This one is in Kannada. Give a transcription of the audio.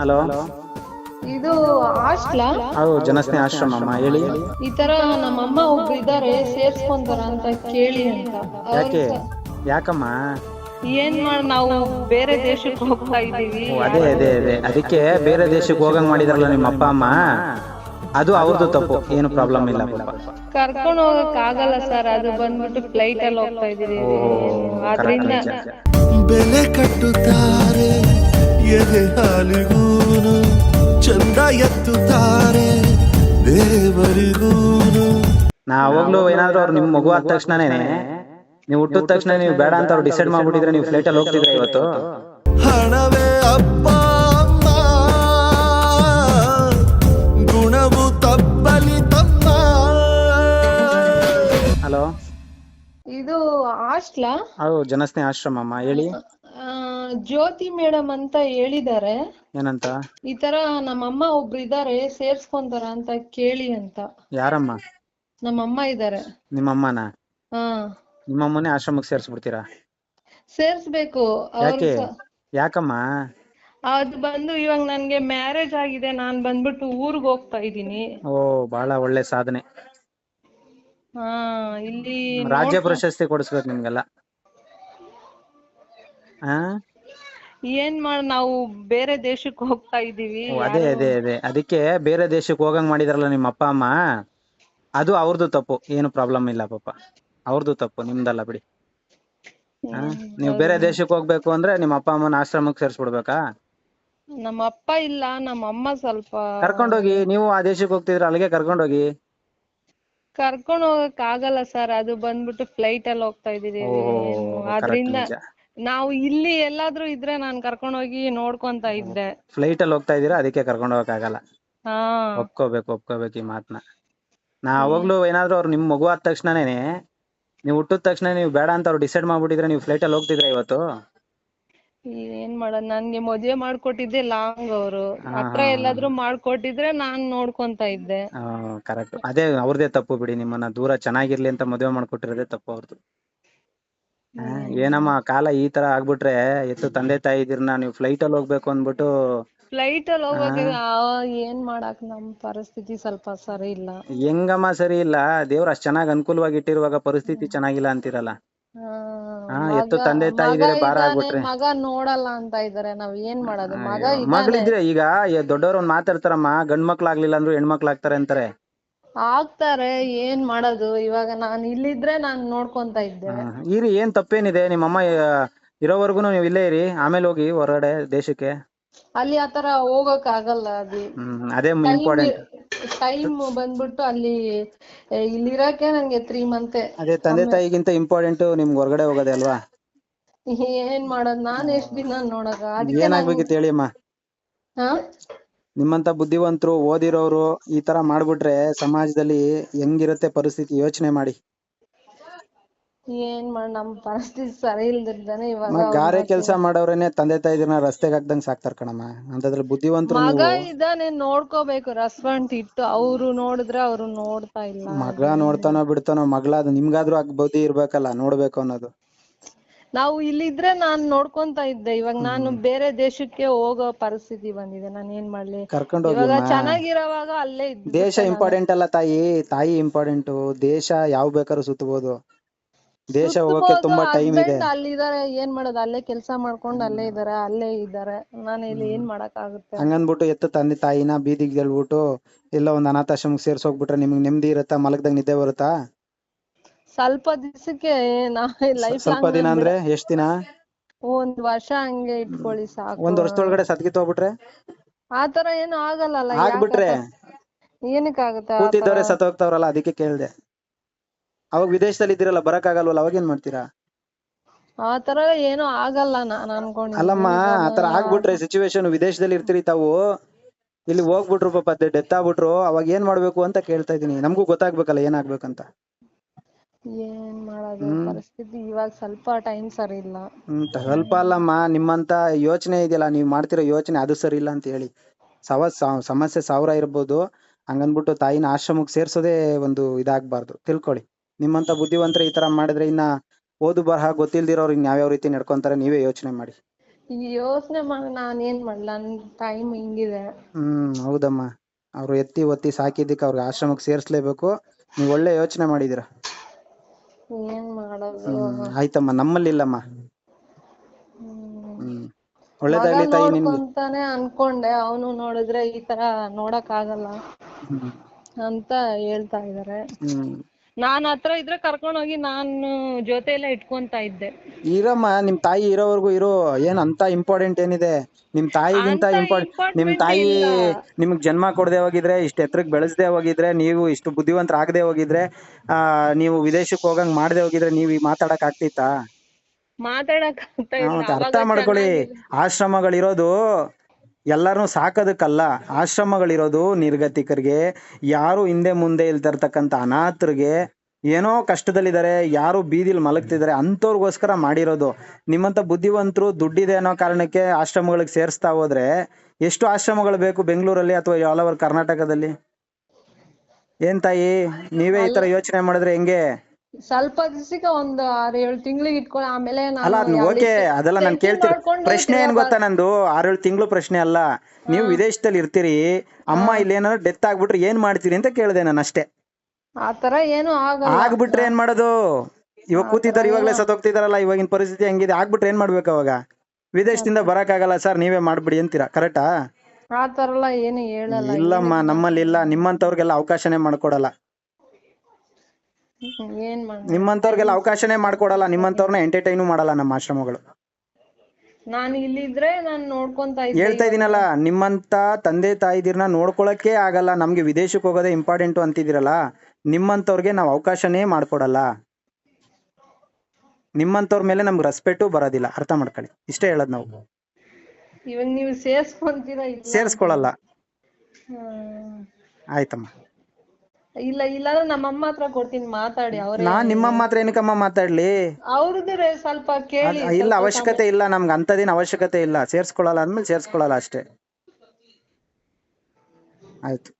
ಹಲೋ? ಇದು ಹಾಸ್ಟ್ಲಾ? ಹೌದು ಜನಸ್ನೇಹ ಆಶ್ರಮ ಅಮ್ಮ ಹೇಳಿ. ಈ ತರ ನಮ್ಮಮ್ಮ ಒಬ್ರು ಇದಾರೆ ಸೇರ್ಸ್ಕೊಂತಾರ ಅಂತ ಕೇಳಿ ಅಂತ. ಅವ್ರ್ ಯಾಕೆ? ಸ- ಯಾಕಮ್ಮ? ಏನ್ ಮಾಡ್ ನಾವು ಬೇರೆ ದೇಶಕ್ಕೆ ಹೋಗ್ತಾ ಇದೀವಿ ಓ, ಅದೇ ಅದೇ ಅದೇ. ಅದಕ್ಕೆ ಬೇರೆ ದೇಶಕ್ಕೆ ಹೋಗಂಗ್ ಮಾಡಿದ್ರಲ್ಲ ನಿಮ್ಮ ಅಪ್ಪ ಅಮ್ಮ? ಅದು ಅವ್ರದ್ದು ತಪ್ಪು ಏನು ಪ್ರಾಬ್ಲಮ್ ಇಲ್ಲ. ಪಾಪ ಕರ್ಕೊಂಡು ಹೋಗಕ್ ಆಗಲ್ಲ ಸರ್ ಅದು ಬಂದ್ಬಿಟ್ಟು ಫ್ಲೈಟ್ ಅಲ್ಲಿ ಹೋಗ್ತಾ ಇದೀವಿ ಆದ್ರಿಂದ ಬೆಲೆ ಕಟ್ಟುತ್ತಾರೆ ಎದೆ ಹಾಲಿಗೂನು ಚಂದ ಎತ್ತುತ್ತಾರೆ ದೇವರಿಗೂನು. ನಾ ಏನಾದ್ರು ಅವ್ರು ನಿಮ್ ಮಗು ಆದ ತಕ್ಷಣನೇ ನೀವು ಹುಟ್ಟಿದ ತಕ್ಷಣ ನೀವು ಬೇಡ ಅಂತ ಅವ್ರು ಡಿಸೈಡ್ ಮಾಡ್ಬಿಟ್ಟಿದ್ರೆ ನೀವು ಫ್ಲೈಟ್ ಅಲ್ಲಿ ಹೋಗ್ತಿದ್ರೆ ಇವತ್ತು? ಹಣವೇ ಅಪ್ಪ ಅಮ್ಮ ಗುಣವು ತಪ್ಪಲಿ ತಮ್ಮ. ಹಲೋ? ಇದು ಹಾಸ್ಟ್ಲಾ? ಹೌದು ಜನಸ್ನೇಹ ಆಶ್ರಮ ಅಮ್ಮ ಹೇಳಿ. ಜ್ಯೋತಿ ಮೇಡಮ್ ಅಂತ ಹೇಳಿದಾರೆ ಏನಂತ? ಈ ತರ ನಮ್ಮಮ್ಮ ಒಬ್ರು ಇದಾರೆ ಸೇರ್ಸ್ಕೊಂತಾರ ಅಂತ ಕೇಳಿ ಅಂತ. ಯಾರಮ್ಮ? ನಮ್ಮಮ್ಮ ಇದಾರೆ ನಿಮ್ಮಮ್ಮನ? ಹಾ. ನಿಮ್ಮಮ್ಮನೇ ಆಶ್ರಮಕ್ಕೆ ಸೇರ್ಸ್ಬಿಡ್ತೀರಾ? ಸೇರ್ಸ್ಬೇಕು. ಯಾಕೆ? ಸ- ಯಾಕಮ್ಮ? ಅದು ಬಂದು ಇವಾಗ ನನ್ಗೆ ಮ್ಯಾರೇಜ್ ಆಗಿದೆ ನಾನ್ ಬಂದ್ಬಿಟ್ಟು ಊರ್ಗ್ ಹೋಗ್ತಾ ಇದೀನಿ ಓ ಬಹಳ ಒಳ್ಳೆ ಸಾಧನೆ. ಹಾ ಇಲ್ಲಿ ರಾಜ್ಯ ಪ್ರಶಸ್ತಿ ಕೊಡಿಸ್ಬೇಕು ನಿಮ್ಗೆಲ್ಲ. ಹಾ ಏನ್ ಮಾಡ ನಾವು ಬೇರೆ ದೇಶಕ್ಕೆ ಹೋಗ್ತಾ ಇದೀವಿ ಓ, ಅದೇ ಅದೇ ಅದೇ. ಅದಕ್ಕೆ ಬೇರೆ ದೇಶಕ್ಕೆ ಹೋಗಂಗ್ ಮಾಡಿದ್ರಲ್ಲ ನಿಮ್ಮ ಅಪ್ಪ ಅಮ್ಮ ಅದು ಅವ್ರದ್ದು ತಪ್ಪು. ಏನು ಪ್ರಾಬ್ಲಮ್ ಇಲ್ಲ ಪಾಪ. ಅವ್ರದ್ದು ತಪ್ಪು ನಿಮ್ದಲ್ಲ ಬಿಡಿ. ನೀವ್ ನೀವು ಬೇರೆ ದೇಶಕ್ಕೆ ಹೋಗ್ಬೇಕು ಅಂದ್ರೆ ನಿಮ್ಮ ಅಪ್ಪ ಅಮ್ಮನ ಆಶ್ರಮಕ್ಕೆ ಸೇರಿಸ್ಬಿಡ್ಬೇಕಾ? ನಮ್ಮ ಅಪ್ಪ ಇಲ್ಲ ನಮ್ಮ ಅಮ್ಮ ಸ್ವಲ್ಪ ಕರ್ಕೊಂಡೋಗಿ ನೀವು ಆ ದೇಶಕ್ಕೆ ಹೋಗ್ತಿದ್ರೆ ಅಲ್ಲಿಗೆ ಕರ್ಕೊಂಡೋಗಿ? ಕರ್ಕೊಂಡ್ ಹೋಗಕ್ ಆಗಲ್ಲ ಸರ್. ಅದು ಬಂದ್ಬಿಟ್ಟು ಫ್ಲೈಟ್ ಅಲ್ಲಿ ಹೋಗ್ತಾ ಇದೀವಿ ಓ ಅದ್ರಿಂದ ನಿಜ. ನಾವು ಇಲ್ಲಿ ಎಲ್ಲಾದ್ರೂ ಇದ್ರೆ ನಾನ್ ಕರ್ಕೊಂಡ್ ಹೋಗಿ ನೋಡ್ಕೊಂತ ಇದ್ದೆ. ಫ್ಲೈಟ್ ಅಲ್ಲಿ ಹೋಗ್ತಾ ಇದೀರಾ ಅದಕ್ಕೆ ಕರ್ಕೊಂಡು ಹೋಗಕ್ಕಾಗಲ್ಲ ಹಾ. ಒಪ್ಕೋಬೇಕು ಒಪ್ಕೋಬೇಕು ಈ ಮಾತನ್ನ ನಾ ಅವಾಗ್ಲೂ ಏನಾದ್ರೂ ಅವ್ರು ನಿಮ್ ಮಗು ಆದ ತಕ್ಷಣನೇ ನೀವು ಹುಟ್ಟಿದ ತಕ್ಷಣ ನೀವು ಬೇಡ ಅಂತ ಅವ್ರು ಡಿಸೈಡ್ ಮಾಡ್ಬಿಟ್ಟಿದ್ರೆ ನೀವು ಫ್ಲೈಟ್ ಅಲ್ಲಿ ಹೋಗ್ತಿದ್ರ ಇವತ್ತು? ಏನ್ ಮಾಡೋದ್? ನನ್ಗೆ ಮದ್ವೆ ಮಾಡ್ಕೊಟ್ಟಿದ್ದೆ ಲಾಂಗ್ ಅವರು. ಹತ್ರ ಎಲ್ಲಾದ್ರೂ ಮಾಡ್ಕೊಟ್ಟಿದ್ರೆ ನಾನ್ ನೋಡ್ಕೊಂತ ಇದ್ದೆ. ಕರೆಕ್ಟ್ ಅದೇ ಅವ್ರದೇ ತಪ್ಪು ಬಿಡಿ. ನಿಮ್ಮನ್ನ ದೂರ ಚೆನ್ನಾಗಿರ್ಲಿ ಅಂತ ಮದುವೆ ಮಾಡ್ಕೊಟ್ಟಿರೋದೇ ತಪ್ಪು ಅವ್ರದ್ದು ಏನಮ್ಮ ಕಾಲ ಈ ತರ ಆಗ್ಬಿಟ್ರೆ ಎತ್ತು ತಂದೆ ತಾಯಿ ಇದೀರ್ನ ನೀವು ಫ್ಲೈಟ್ ಅಲ್ಲಿ ಹೋಗ್ಬೇಕು ಅಂದ್ಬಿಟ್ಟು ಫ್ಲೈಟ್ ಅಲ್ಲಿ ಹೋಗ್ಬೇಕು ಏನ್ ಮಾಡಕ್ ನಮ್ ಪರಿಸ್ಥಿತಿ ಸ್ವಲ್ಪ ಸರಿ ಇಲ್ಲ. ಹೆಂಗಮ್ಮ ಸರಿ ಇಲ್ಲ? ದೇವ್ರ ಅಷ್ಟ್ ಚೆನ್ನಾಗ್ ಅನುಕೂಲವಾಗಿ ಇಟ್ಟಿರುವಾಗ ಪರಿಸ್ಥಿತಿ ಚೆನ್ನಾಗಿಲ್ಲ ಅಂತೀರಲ್ಲ? ಆ, ಹಾ ಎತ್ತು ತಂದೆ ತಾಯಿ ಮಗ ಇದ್ರೆ ಭಾರ ಆಗ್ಬಿಟ್ರೆ. ಮಗ ನೋಡಲ್ಲ ಅಂತ ಇದಾರೆ ನಾವ್ ಏನ್ ಮಾಡೋದು? ಮಗ ಅಯ್ಯೋ, ಮಗಳಿದ್ರೆ ಈಗ ದೊಡ್ಡವ್ರು ಒಂದ್ ಮಾತಾಡ್ತಾರಮ್ಮ ಗಂಡ್ ಮಕ್ಳು ಆಗ್ಲಿಲ್ಲ ಅಂದ್ರು ಹೆಣ್ಮಕ್ಳು ಆಗ್ತಾರೆ ಅಂತಾರೆ. ಆಗ್ತಾರೆ ಏನ್ ಮಾಡೋದು? ಇವಾಗ ನಾನ್ ಇಲ್ಲಿದ್ರೆ ನಾನ್ ನೋಡ್ಕೊಂತ ಇದ್ದೆ. ಹ್ಮ್. ಇರಿ ಏನ್ ತಪ್ಪೇನಿದೆ? ನಿಮ್ಮಮ್ಮ ಅಮ್ಮ ಇರೋವರ್ಗುನು ನೀವು ಇಲ್ಲೇ ಇರಿ. ಆಮೇಲೆ ಹೋಗಿ ಹೊರಗಡೆ ದೇಶಕ್ಕೆ. ಅಲ್ಲಿ ಆತರ ಹೋಗಕ್ ಆಗಲ್ಲ ಅದು. ಹ್ಮ್ ಅದೇ ಇಂಪಾರ್ಟೆಂಟ್ ಟೈಮ್ ಬಂದ್ಬಿಟ್ಟು ಅಲ್ಲಿ ಇಲ್ಲಿ ಇಲ್ಲಿರಕ್ಕೆ ನಂಗೆ ತ್ರೀ ಮಂತ್ ಅದೇ ತಂದೆ ತಾಯಿಗಿಂತ ಇಂಪಾರ್ಟೆಂಟ್ ನಿಮ್ಗೆ ಹೊರಗಡೆ ಹೋಗೋದೇ ಅಲ್ವಾ? ಏನ್ ಮಾಡೋದ್? ನಾನ್ ಎಷ್ಟ್ ದಿನ ನೋಡಕ ಅದಕ್ಕೆ ಏನಾಗ್ಬೇಕಿತ್ತು ಹೇಳಿ ಅಮ್ಮ ಹಾ? ನಿಮ್ಮಂತ ಬುದ್ಧಿವಂತರು ಓದಿರೋರು ಈ ತರ ಮಾಡ್ಬಿಟ್ರೆ ಸಮಾಜದಲ್ಲಿ ಹೆಂಗಿರುತ್ತೆ ಪರಿಸ್ಥಿತಿ? ಯೋಚನೆ ಮಾಡಿ. ಏನ್ ಮಾಡ್ ನಮ್ ಪರಿಸ್ಥಿತಿ ಸರಿ ಇಲ್ದಿರ್ದಾನೆ ಇವಾಗ ಗಾರೆ ಕೆಲಸ ಮಾಡೋರೇನೆ ತಂದೆ ತಾಯಿದ್ರನ್ನ ರಸ್ತೆಗೆ ಹಾಕ್ದಂಗ್ ಸಾಕ್ತಾರ ಕಣಮ್ಮ. ಅಂತದ್ರಲ್ಲಿ ಬುದ್ಧಿವಂತರು ಮಗ ನೀವು ಇದ್ದಾನೆ ನೋಡ್ಕೋಬೇಕು ರೆಸ್ಪಾಂಡ್ ಇಟ್ಟು ಅವ್ರು ನೋಡಿದ್ರೆ ಅವ್ರು ನೋಡ್ತಾ ಇಲ್ಲ. ಮಗ ನೋಡ್ತಾನೋ ಬಿಡ್ತಾನೋ ಮಗಳಾದ ನಿಮ್ಗಾದ್ರೂ ಆಗ್ ಬುದ್ಧಿ ಇರ್ಬೇಕಲ್ಲ ನೋಡ್ಬೇಕು ಅನ್ನೋದು. ನಾವು ಇಲ್ಲಿದ್ರೆ ನಾನ್ ನೋಡ್ಕೊಂತ ಇದ್ದೆ. ಇವಾಗ ನಾನು ಬೇರೆ ದೇಶಕ್ಕೆ ಹೋಗೋ ಪರಿಸ್ಥಿತಿ ಬಂದಿದೆ. ನಾನ್ ಏನ್ ಮಾಡ್ಲಿ? ಕರ್ಕೊಂಡು ಇವಾಗ ಹೋಗಿಮ್ಮ ಚೆನ್ನಾಗಿರೋವಾಗ ಅಲ್ಲೇ ಇದ್ದೆ ದೇಶ ಇಂಪಾರ್ಟೆಂಟ್ ಅಲ್ಲ ತಾಯಿ. ತಾಯಿ ಇಂಪಾರ್ಟೆಂಟ್ ದೇಶ ಯಾವ ಬೇಕಾದ್ರು ಸುತ್ತಬಹುದು ದೇಶ ಹೋಗಕ್ಕೆ ತುಂಬಾ ಟೈಮ್ ಇದೆ. ಅಲ್ಲಿ ಅಲ್ಲಿದ್ದಾರೆ ಏನ್ ಮಾಡೋದು? ಅಲ್ಲೇ ಕೆಲಸ ಮಾಡ್ಕೊಂಡು ಅಲ್ಲೇ ಇದಾರೆ ಅಲ್ಲೇ ಇದಾರೆ. ನಾನು ಇಲ್ಲಿ ಏನ್ ಮಾಡಕ್ ಆಗುತ್ತೆ ಹಂಗನ್ಬಿಟ್ಟು ಎತ್ತ ತಂದೆ ತಾಯಿನ ಬೀದಿಗೆ ಹೇಳ್ಬಿಟ್ಟು ಎಲ್ಲ ಒಂದ್ ಅನಾಥಾಶ್ರಮಕ್ಕೆ ಸೇರ್ಸೋಗ್ಬಿಟ್ರೆ ನಿಮ್ಗೆ ನೆಮ್ಮದಿ ಇರುತ್ತಾ? ಮಲಗ್ದಾಗ ನಿದ್ದೆ ಬರುತ್ತಾ? ಸ್ವಲ್ಪ ದಿವಸಕ್ಕೆ ನಾ ಲೈಫ್ ಸ್ವಲ್ಪ ದಿನ ಅಂದ್ರೆ ಎಷ್ಟ್ ದಿನ? ಒಂದ್ ವರ್ಷ ಹಂಗೆ ಇಟ್ಕೊಳ್ಳಿ ಸಾಕು. ಒಂದ್ ವರ್ಷದೊಳಗಡೆ ಸತ್ಗಿತ್ ಹೋಗ್ಬಿಟ್ರೆ ಆತರ ಏನು ಆಗಲ್ಲ ಆಗ್ಬಿಟ್ರೆ? ಏನಕ್ ಆಗುತ್ತೆ ಕೂತಿದ್ದವ್ರೆ ಸತ್ ಹೋಗ್ತಾವ್ರಲ್ಲ ಅದಕ್ಕೆ ಕೇಳ್ದೆ. ಅವಾಗ ವಿದೇಶದಲ್ಲಿ ಇದ್ದೀರಲ್ಲ ಬರಕ್ ಆಗಲ್ವಲ್ಲ ಅವಾಗ ಏನ್ ಮಾಡ್ತೀರಾ? ಆತರ ಏನು ಆಗಲ್ಲ ನಾನ್ ಅನ್ಕೊಂಡಿದ್ದೀನಿ ಅಲ್ಲಮ್ಮ ಆತರ ಆಗ್ಬಿಟ್ರೆ ಸಿಚುವೇಶನ್ ವಿದೇಶದಲ್ಲಿ ಇರ್ತೀರಿ ತಾವು. ಇಲ್ಲಿ ಹೋಗ್ಬಿಟ್ರು ಪಾಪ ಡೆತ್ ಆಗ್ಬಿಟ್ರು. ಅವಾಗ ಏನ್ ಮಾಡ್ಬೇಕು ಅಂತ ಕೇಳ್ತಾ ಇದೀನಿ ನಮಗೂ ಗೊತ್ತಾಗ್ಬೇಕಲ್ಲ ಏನಾಗ್ಬೇಕಂತ ಏನ್ ಮಾಡೋದು ಪರಿಸ್ಥಿತಿ ಇವಾಗ ಸ್ವಲ್ಪ ಟೈಮ್ ಸರಿ ಇಲ್ಲ. ಹ್ಮ್ ಸ್ವಲ್ಪ ಅಲ್ಲಮ್ಮ ನಿಮ್ಮಂತ ಯೋಚನೆ ಇದೆಯಲ್ಲ ನೀವ್ ಮಾಡ್ತಿರೋ ಯೋಚನೆ ಅದು ಸರಿ ಇಲ್ಲ ಅಂತ ಹೇಳಿ. ಸವ ಸ- ಸಮಸ್ಯೆ ಸಾವಿರ ಇರ್ಬೋದು. ಹಂಗಂದ್ಬಿಟ್ಟು ತಾಯಿನ ಆಶ್ರಮಕ್ಕೆ ಸೇರ್ಸೋದೇ ಒಂದು ಇದಾಗ್ಬಾರ್ದು. ತಿಳ್ಕೊಳ್ಳಿ. ನಿಮ್ಮಂತ ಬುದ್ಧಿವಂತರು ಈ ತರ ಮಾಡಿದ್ರೆ ಇನ್ನ ಓದು ಬರಹ ಗೊತ್ತಿಲ್ದಿರೋರು ಇನ್ ಯಾವ್ಯಾವ ರೀತಿ ನಡ್ಕೊಂತಾರೆ ನೀವೇ ಯೋಚನೆ ಮಾಡಿ. ಯೋಚನೆ ಮಾಡಿ ನಾನ್ ಏನ್ ಮಾಡ್ಲ? ನನ್ ಟೈಮ್ ಹಿಂಗಿದೆ. ಹ್ಮ್ ಹೌದಮ್ಮ. ಅವ್ರು ಎತ್ತಿ ಒತ್ತಿ ಸಾಕಿದ್ದಕ್ಕೆ ಅವ್ರಿಗೆ ಆಶ್ರಮಕ್ಕೆ ಸೇರಿಸ್ಲೇಬೇಕು. ನೀವು ಒಳ್ಳೆ ಯೋಚನೆ ಮಾಡಿದಿರ ಏನ್ ಮಾಡೋದು? ಹ್ಮ್ ಆಯ್ತಮ್ಮ ನಮ್ಮಲ್ಲಿ ಇಲ್ಲಮ್ಮ ಹ್ಮ್ ಒಳ್ಳೇದಾಗ್ಲಿ ತಾಯಿ ನಿಮ್ಗೆ. ನೋಡ್ಕೊಂತಾನೆ ಅನ್ಕೊಂಡೆ ಅವನು ನೋಡಿದ್ರೆ ಈ ತರ ನೋಡಕ್ ಆಗಲ್ಲ ಹ್ಮ್. ಅಂತ ಹೇಳ್ತಾ ಇದಾರೆ. ಹ್ಮ್. ನಾನ್ ಹತ್ರ ಇದ್ರೆ ಕರ್ಕೊಂಡ್ ಹೋಗಿ ನಾನು ಜೊತೆಲೆ ಇಟ್ಕೊಂತ ಇದ್ದೆ. ಇರಮ್ಮ ನಿಮ್ ತಾಯಿ ಇರೋವರೆಗೂ ಇರೋ ಏನ್ ಅಂತ ಇಂಪಾರ್ಟೆಂಟ್ ಏನಿದೆ? ನಿಮ್ ತಾಯಿಗಿಂತ ಅಂತ ಇಂಪಾರ್ಟೆಂಟ್ ನಿಮ್ important ತಾಯಿ ಇಲ್ಲ. ನಿಮ್ಗ್ ಜನ್ಮ ಕೊಡದೆ ಹೋಗಿದ್ರೆ ಇಷ್ಟ ಎತ್ರಕ್ ಬೆಳೆಸದೆ ಹೋಗಿದ್ರೆ ನೀವು ಇಷ್ಟು ಬುದ್ಧಿವಂತರಾಗದೆ ಹೋಗಿದ್ರೆ ಆ ನೀವು ವಿದೇಶಕ್ಕೆ ಹೋಗಂಗ್ ಮಾಡದೆ ಹೋಗಿದ್ರೆ ನೀವ್ ಈ ಮಾತಾಡಕ್ ಆಗ್ತಿತ್ತಾ? ಮಾತಾಡಕ್ ಆಗ್ತಾ ಇಲ್ಲ. ಮತ್ತೆ ಅರ್ಥ ಮಾಡ್ಕೊಳ್ಳಿ. ಆಶ್ರಮಗಳಿರೋದು ಎಲ್ಲಾರನ್ನೂ ಸಾಕೋದಕ್ಕಲ್ಲ, ಆಶ್ರಮಗಳಿರೋದು ನಿರ್ಗತಿಕರಿಗೆ, ಯಾರು ಹಿಂದೆ ಮುಂದೆ ಇಲ್ದಿರ್ತಕ್ಕಂಥ ಅನಾಥರಿಗೆ, ಏನೋ ಕಷ್ಟದಲ್ಲಿದ್ದಾರೆ, ಯಾರು ಬೀದಿಲಿ ಮಲಗ್ತಿದ್ದಾರೆ, ಅಂಥವ್ರಿಗೋಸ್ಕರ ಮಾಡಿರೋದು. ನಿಮ್ಮಂತ ಬುದ್ಧಿವಂತರು ದುಡ್ಡಿದೆ ಅನ್ನೋ ಕಾರಣಕ್ಕೆ ಆಶ್ರಮಗಳಿಗೆ ಸೇರಿಸ್ತಾ ಹೋದ್ರೆ ಎಷ್ಟು ಆಶ್ರಮಗಳು ಬೇಕು ಬೆಂಗಳೂರಲ್ಲಿ ಅಥವಾ ಆಲ್ ಓವರ್ ಕರ್ನಾಟಕದಲ್ಲಿ? ಏನ್ ತಾಯಿ, ನೀವೇ ಈ ತರ ಯೋಚನೆ ಮಾಡಿದ್ರೆ ಹೆಂಗೆ? ಸ್ವಲ್ಪ ದಿವಸಕ್ಕೆ ಒಂದು ಆರ್ ಏಳ್ ತಿಂಗ್ಳಿಗೆ ಇಟ್ಕೊಂಡು ಆಮೇಲೆ ಅಲ್ಲ ಓಕೆ ಅದೆಲ್ಲ ನಾನು ಕೇಳ್ತೀನಿ. ಪ್ರಶ್ನೆ ಏನ್ ಗೊತ್ತಾ ನಂದು? ಆರೇಳು ತಿಂಗಳು ಪ್ರಶ್ನೆ ಅಲ್ಲ. ನೀವು ವಿದೇಶದಲ್ಲಿ ಇರ್ತೀರಿ ಅಮ್ಮ ಇಲ್ಲೇನಾದ್ರು ಡೆತ್ ಆಗ್ಬಿಟ್ರೆ ಏನ್ ಮಾಡ್ತೀರಿ ಅಂತ ಕೇಳಿದೆ ನಾನು ಅಷ್ಟೇ. ಆತರ ಏನು ಆಗಲ್ಲ. ಆಗ್ಬಿಟ್ರೆ ಏನ್ ಮಾಡೋದು? ಇವಾಗ ಕೂತಿದ್ದಾರೆ ಸತ್ ಹೋಗ್ತಿದಾರಲ್ಲ ಇವಾಗಿನ ಪರಿಸ್ಥಿತಿ ಹೆಂಗಿದೆ? ಆಗ್ಬಿಟ್ರೆ ಏನ್ ಮಾಡ್ಬೇಕು ಅವಾಗ? ವಿದೇಶದಿಂದ ಬರಕ್ಕಾಗಲ್ಲ ಸರ್ ನೀವೇ ಮಾಡ್ಬಿಡಿ ಅಂತೀರಾ? ಕರೆಕ್ಟಾ ಆತರ ಎಲ್ಲ ಏನು ಹೇಳಲ್ಲ. ಇಲ್ಲಮ್ಮ ನಮ್ಮಲ್ಲಿ ಇಲ್ಲ. ನಿಮ್ಮಂತವ್ರಿಗೆಲ್ಲ ಅವಕಾಶನೇ ಮಾಡ್ಕೊಡಲ್ಲ. ಏನ್ ಮಾಡ ನಿಮ್ಮಂತವ್ರಿಗೆಲ್ಲ ಅವಕಾಶನೇ ಮಾಡ್ಕೊಡಲ್ಲ ನಿಮ್ಮಂತವ್ರನ್ನ ಎಂಟರ್ಟೈನು ಮಾಡಲ್ಲ ನಮ್ಮ ಆಶ್ರಮಗಳು. ನಾನು ಇಲ್ಲಿದ್ರೆ ನಾನು ನೋಡ್ಕೊಂತ ಇದ್ದೆ ಹೇಳ್ತಾ ಇದೀನಲ್ಲ ನಿಮ್ಮಂತ ತಂದೆ ತಾಯಿದಿರ್ನ ನೋಡ್ಕೊಳಕ್ಕೆ ಆಗಲ್ಲ ನಮ್ಗೆ ವಿದೇಶಕ್ಕೆ ಹೋಗೋದೇ ಇಂಪಾರ್ಟೆಂಟ್ ಅಂತಿದಿರಲ್ಲ ನಿಮ್ಮಂತವ್ರಿಗೆ ನಾವು ಅವಕಾಶನೇ ಮಾಡ್ಕೊಡಲ್ಲ. ನಿಮ್ಮಂತವ್ರ ಮೇಲೆ ನಮ್ಗೆ ರೆಸ್ಪೆಕ್ಟು ಬರೋದಿಲ್ಲ ಅರ್ಥ ಮಾಡ್ಕೊಳ್ಳಿ ಇಷ್ಟೇ ಹೇಳೋದು ನಾವು. ಇವಾಗ ನೀವು ಸೇರ್ಸ್ಕೊಂತೀರಾ ಇಲ್ಲ? ಸೇರಿಸ್ಕೊಳಲ್ಲ. ಆಯ್ತಮ್ಮ. ಇಲ್ಲ ಇಲ್ಲಾಂದ್ರೆ ನಮ್ಮಮ್ಮ ಹತ್ರ ಕೊಡ್ತೀನಿ ಮಾತಾಡಿ ಅವ್ರೇ ನಾನ್ ನಿಮ್ಮಮ್ಮ ಹತ್ರ ಏನಕ್ಕಮ್ಮ ಮಾತಾಡ್ಲಿ? ಅವ್ರದ್ದು ಸ್ವಲ್ಪ ಕೇಳಿ ಅದ್- ಇಲ್ಲ ಅವಶ್ಯಕತೆ ಇಲ್ಲ ನಮ್ಗೆ ದಿನ ಅವಶ್ಯಕತೆ ಇಲ್ಲ. ಸೇರ್ಸ್ಕೊಳಲ್ಲ ಅಂದ್ಮೇಲೆ ಸೇರ್ಸ್ಕೊಳಲ್ಲ ಅಷ್ಟೇ. ಆಯ್ತು.